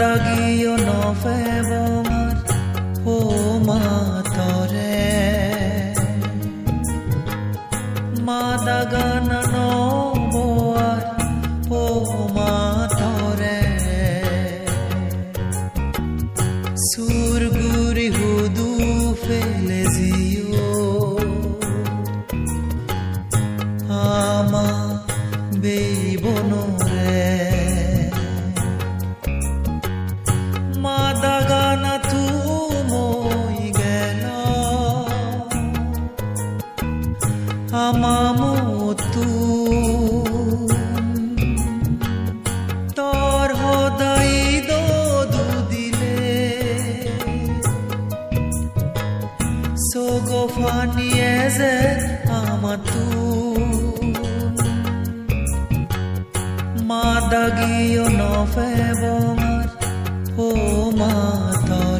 দাগিও নভেম্বৰ ও মাতৰে মা দাগান নবোৱাৰ ও মাতৰে সুরগুরি হুদু ফেলে জিও। আমা বেইবনরে আমামতু তোর হদাই দু দিলে। সোগো ফানিয়ে যে আমাতু। মা দাগিও নভেম্বৰ ও মাতৰে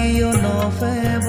দাগিও নভেম্বৰ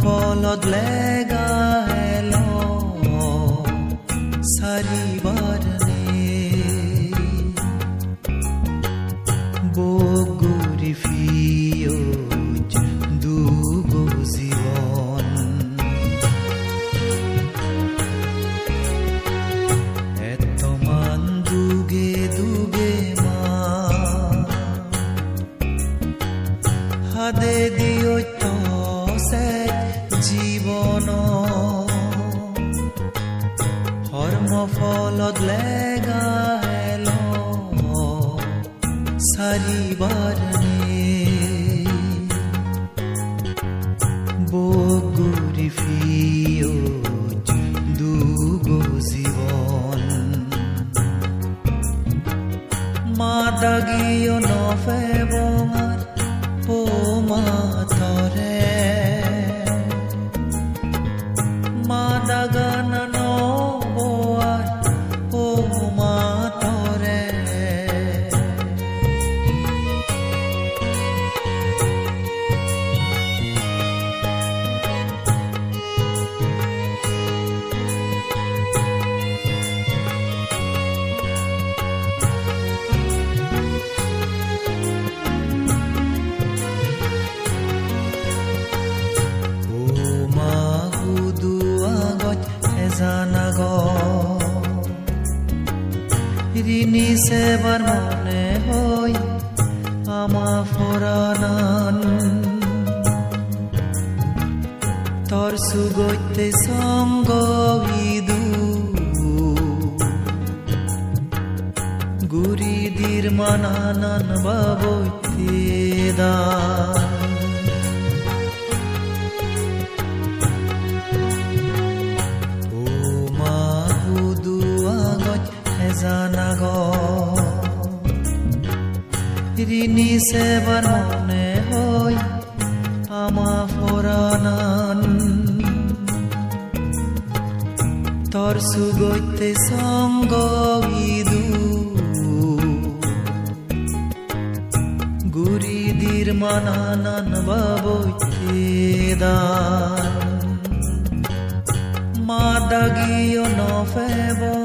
হর্ম ফলত লেগাল সারিবার বগুরি ফিও দুগো জীবন এত মান দুগে দুগে মা হাদে দিও ফলত লেগাল সারিবার বগুরি ফিও দুগো জীবন। মা দাগিও নিশেবার মনে হই আমা ফোরানান। তোর সুগতে সঙ্গ ইদু গুরিদির মানানান বাবইতে দা। ঋণী সেবার মনে হয় আমা ফোরানান তোর সুগৈতে সঙ্গ ইদু গুরিদির মানানান বাবৈতে দান মা দাগিও নফেবা